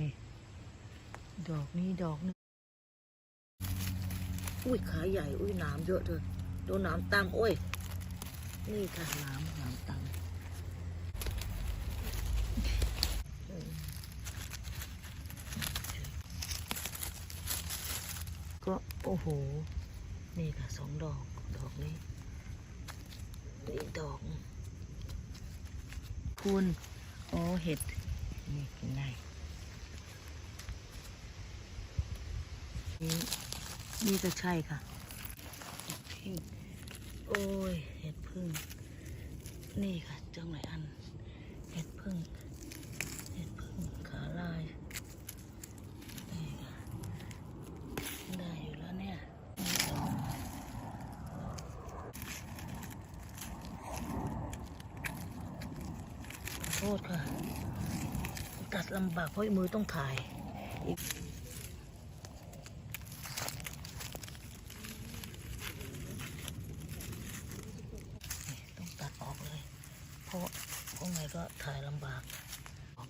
นี่ ดอกนี้ดอกนี้อุ้ยขาใหญ่ อุ้ยนามเยอะเธอโดนนามตำโอ้ย นี่ค่ะนามหนามตำอืมก็ โอ้โห นี่ค่ะสองดอก ดอกนี้อีกดอก คุณ โอ้เห็ด นี่กินได้ นี่นี่ก็ใช่ค่ะพึ่งโอ้ยเห็ดพึ่ง นี่ค่ะจังหลายอัน เห็ดพึ่ง เห็ดพึ่งขาลายนี่ค่ะได้อยู่แล้วเนี่ยโทษค่ะ ตัดลำบากเพราะมือต้องถ่ายอีกนี่ต้องตัดออกเลย เพราะเพราะไงก็ ถ่ายลำบากออก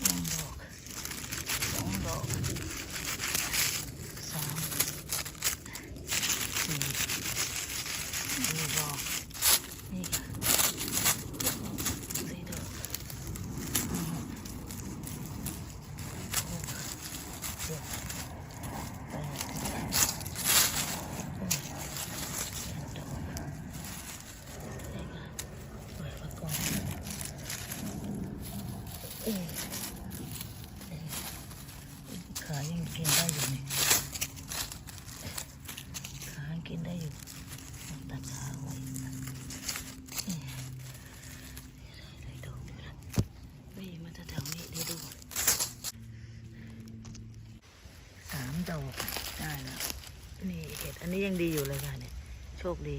หนึ่งดอกสองดอกสามสี่สี่ดอกนี่ค่ะสี่ดอก เจ็ดแปดเก้าสิบดอกนี่ค่ะปล่อยมาก่อนเอ๊ะเอ๊ะขายังกินได้อยู่นี่ขายังกินได้อยู่ตัดขาไว้เอ๊ะได้ได้ดอกอยู่แล้วเฮ้ยมาแถวๆนี้เดี๋ยวดู สามดอกได้แล้ว นี่เห็ดอันนี้ยังดีอยู่เลยค่ะเนี่ย โชคดี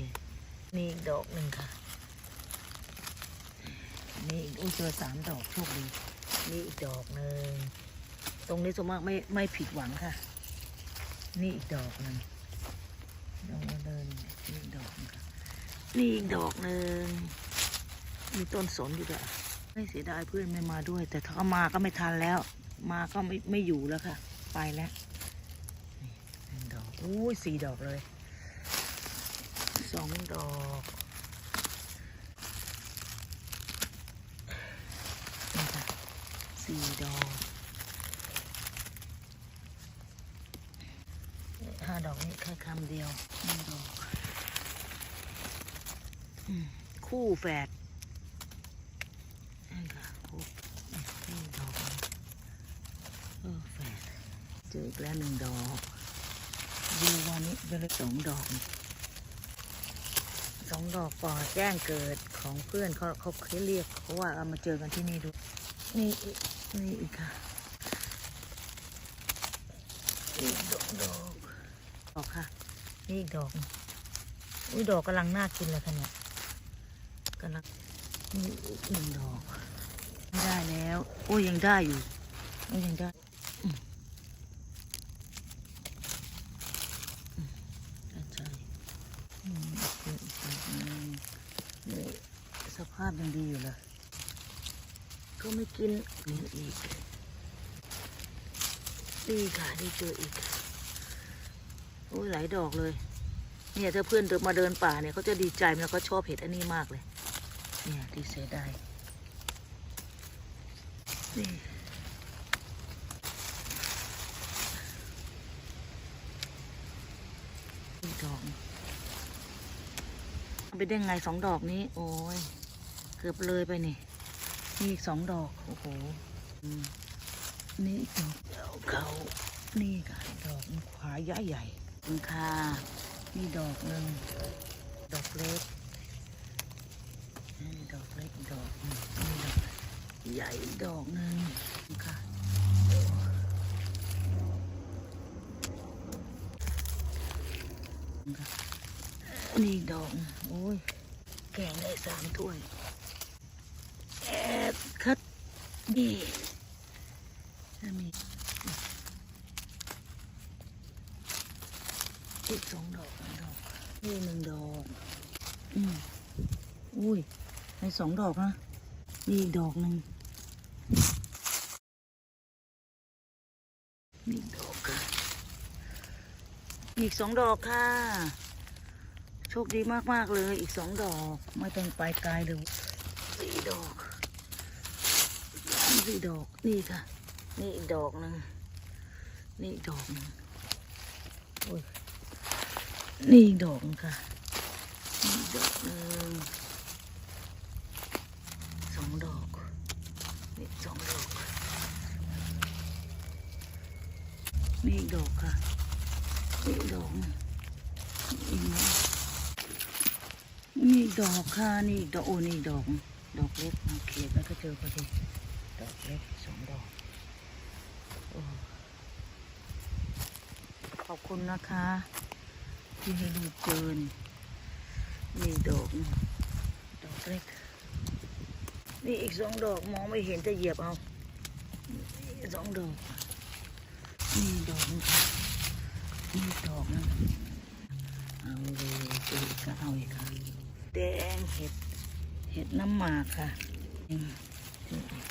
นี่อีกดอกหนึ่งค่ะนี่อีกอุ้ยเจอสามดอกโชคดีนี่อีกดอกหนึ่งตรงนี้สวนมากไม่ไม่ผิดหวังค่ะ นี่อีกดอกหนึ่งลงมาเดินนี่อีกดอกนึงค่ะนี่อีกดอกหนึ่งมีต้นสนอยู่ด้วยไม่เสียดายเพื่อนไม่มาด้วย แต่ถ้าเขามาก็ไม่ทันแล้ว มาก็ไม่ไม่อยู่แล้วค่ะ ไปแล้วนี่หนึ่งดอกอุ้ยสี่ดอกเลย สองดอกนี่ค่ะสี่ดอกห้าดอกนี่แค่คำเดียวหนึ่งดอกคู่แฝดนี่ค่ะคู่นี่ดอกหนึ่งเออแฝดเจออีกแล้วหนึ่งดอกดูวันนี้เจอเลยสองดอก องดอกปอแจ้งเกิดของเพื่อนเขาเขาเรียกเขาว่าเอามาเจอกันที่นี่ดู นี่นี่อีกค่ะอีกดอกดอกดอกค่ะ นี่อีกดอกอุ้ยดอกกำลังน่ากินเลยค่ะเนี่ยกำลังนี่อีกหนึ่งดอก ไม่ได้แล้ว โอ้ยยังได้อยู่อ้ยยังได้อืมอืมใช่อืมอีกเยอะอีกเยอะอืมนี่สภาพยังดีอยู่เลยก็ไม่กินนี่อีกดีค่ะได้เจออีก โอ้ยหลายดอกเลย เนี่ยถ้าเพื่อนเดินมาเดินป่าเนี่ยเขาจะดีใจแล้วก็ชอบเห็ดอันนี้มากเลย เนี่ยดีเสียดายนี่อีกดอกเอาไปได้ไงสองดอกนี้ โอ้ย กือบเลยไปนี่นี่อีกสองดอก โอ้โหอืมนี่อีกดอกเดี๋ยวเขานี่ค่ะอีกดอกขวาใหญ่ใหญ่ขอบคุณค่ะนี่ดอกหนึ่งดอกเล็กนี่ดอกเล็กอีกดอกหนึ่งนี่ดอกใหญ่อีกดอกหนึ่งค่ะค่ะนี่อีกดอกหนึ่งโอ้ย แกงได้สามถ้วย แอบคัด ดีจะมีอีกสองดอกสองดอกนี่หนึ่งดอกอืมอุ้ยในสองดอกนะมีอีกดอกหนึ่งมีดอกค่ะมีอีกสองดอกค่ะ โชคดีมาก ๆ เลยอีกสองดอก ไม่ต้องไปไกลเลยสี่ดอก สี่ดอกนี่ค่ะ นี่อีกดอกหนึงนี่อีกดอกนึงโอ้ยนี่อีกดอกนึงค่ะนี่อีกดอกหนึ่งสองดอกนี่สองดอกนี่อีกดอกค่ะนี่อีกดอกหนึ่งอีกไหมนี่ดอกค่ะนี่ดอกโอ้นี่ดอกดอกเล็กมาเขียนแล้วก็เจอพอดี ดอกเล็กสองดอกอขอบคุณนะคะ ที่ให้ดูเกินนี่ดอกดอกเล็ก นี่อีกสองดอกมองไม่เห็นจะเหยียบเอาสองดอกนี่ดอกนึงนี่ดอกนึงเอาเลยเจออีกก็เอาอีกค่ะแดงเห็ดเห็ดน้ำหมากค่ะเจออีกเจอตรง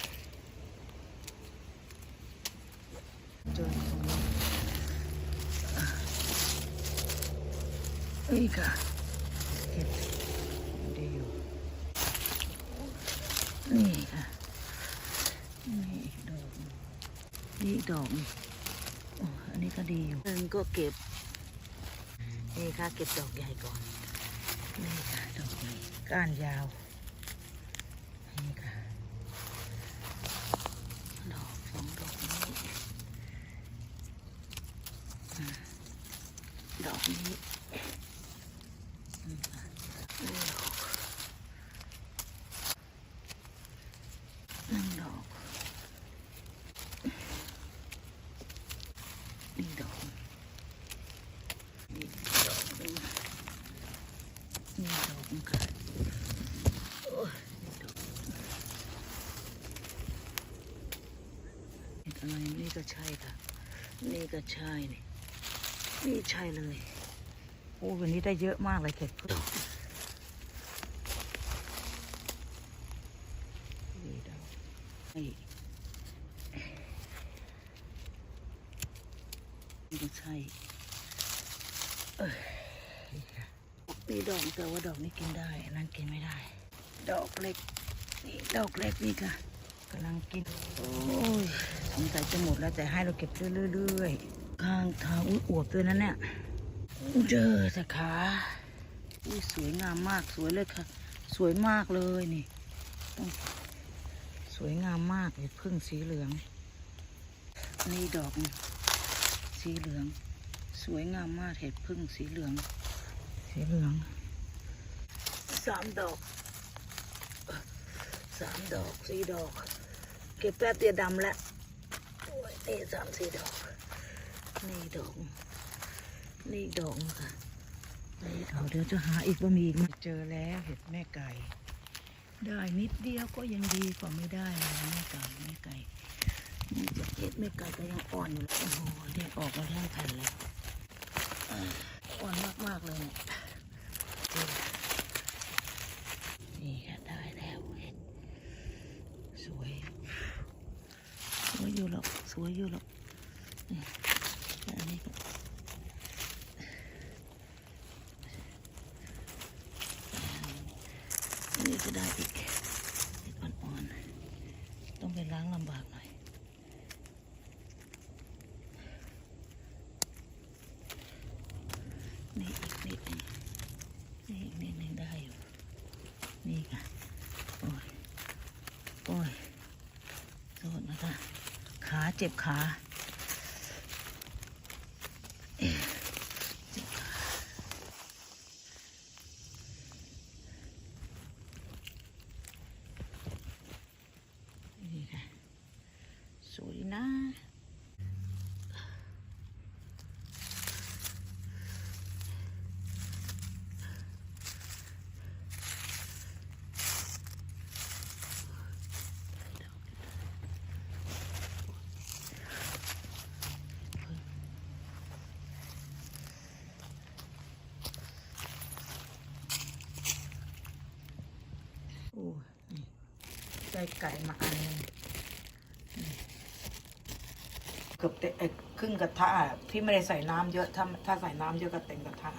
นี่ค่ะเห็ดดีอยู่นี่ค่ะนี่อีกดอกนี่อีกดอกหนึ่งโอ้อันนี้ก็ดีอยู่หนึ่งก็เก็บนี่ค่ะเก็บดอกใหญ่ก่อนนี่ค่ะดอกใหญ่ก้านยาว นี่ค่ะ ดอกสองดอกนี้อะดอกนี้นี่ค่ะนี่ดอกหนึ่งดอก นี่ดอกนี่ดอกหนึ่งนี่ดอกหนึ่งค่ะโอ้ยนี่ดอกเห็น อะไรนี่ก็ใช่ค่ะ นี่ก็ใช่นี่นี่ใช่เลย โอ้วันนี้ได้เยอะมากเลยเก็บพึ่งนี่ดอกนี่นี่ก็ใช่เอ้ยมีดอกแต่ว่าดอกนี้กินได้อันนั้นกินไม่ได้ ดอกเล็กนี่ดอกเล็กนี่ค่ะ กำลังกิน โอ้ยสงสัยจะหมดแล้วแต่ให้เราเก็บเรื่อยๆ ข้างทางอุ้ยอวบด้วยนะเนี่ยเจอแต่ขาอุ้ยสวยงามมากสวยเลยค่ะ สวยมากเลยนี่ต้องสวยงามมากเลยพึ่งสีเหลือง นี่ดอกหนึ่งสีเหลือง สวยงามมากเห็ดพึ่งสีเหลือง สีเหลืองสามดอกสามดอกสี่ดอก เก็บแป๊บเดียวดำแล้วโอ้ยนี่สามสี่ดอกนี่ดอกนี่ดอกค่ะนี่เอาเดี๋ยวจะหาอีกว่ามีอีกเจอแล้วเห็ดแม่ไก่ ได้นิดเดียวก็ยังดีกว่าไม่ได้เลยแม่ไก่แม่ไก่นี่จะเห็ดแม่ไก่ก็ยังอ่อนอยู่เลยโอ้โหเด็ดออกมาทั้งแผ่นเลยอ่าอ่อนมากๆเลยเนี่ยนี่ค่ะได้แล้วเห็ดสวย สวยอยู่หรอก สวยอยู่หรอกอันนี้ก็อันนี้ก็ได้อีกอีกอ่อนๆ ต้องไปล้างลำบากหน่อย นี่อีกนิดนึงนี่อีกนิดนึงได้อยู่ นี่ค่ะ โอ้ย โอ้ยโทษนะคะ ขา เจ็บขาสวยนะ โอ้ยนี่ ได้ไก่มาอันหนึงเกือบเต็มเอ่อครึ่งกระทะอะที่ไม่ได้ใส่น้ำเยอะถ้าถ้าใส่น้ำเยอะก็เต็มกระทะ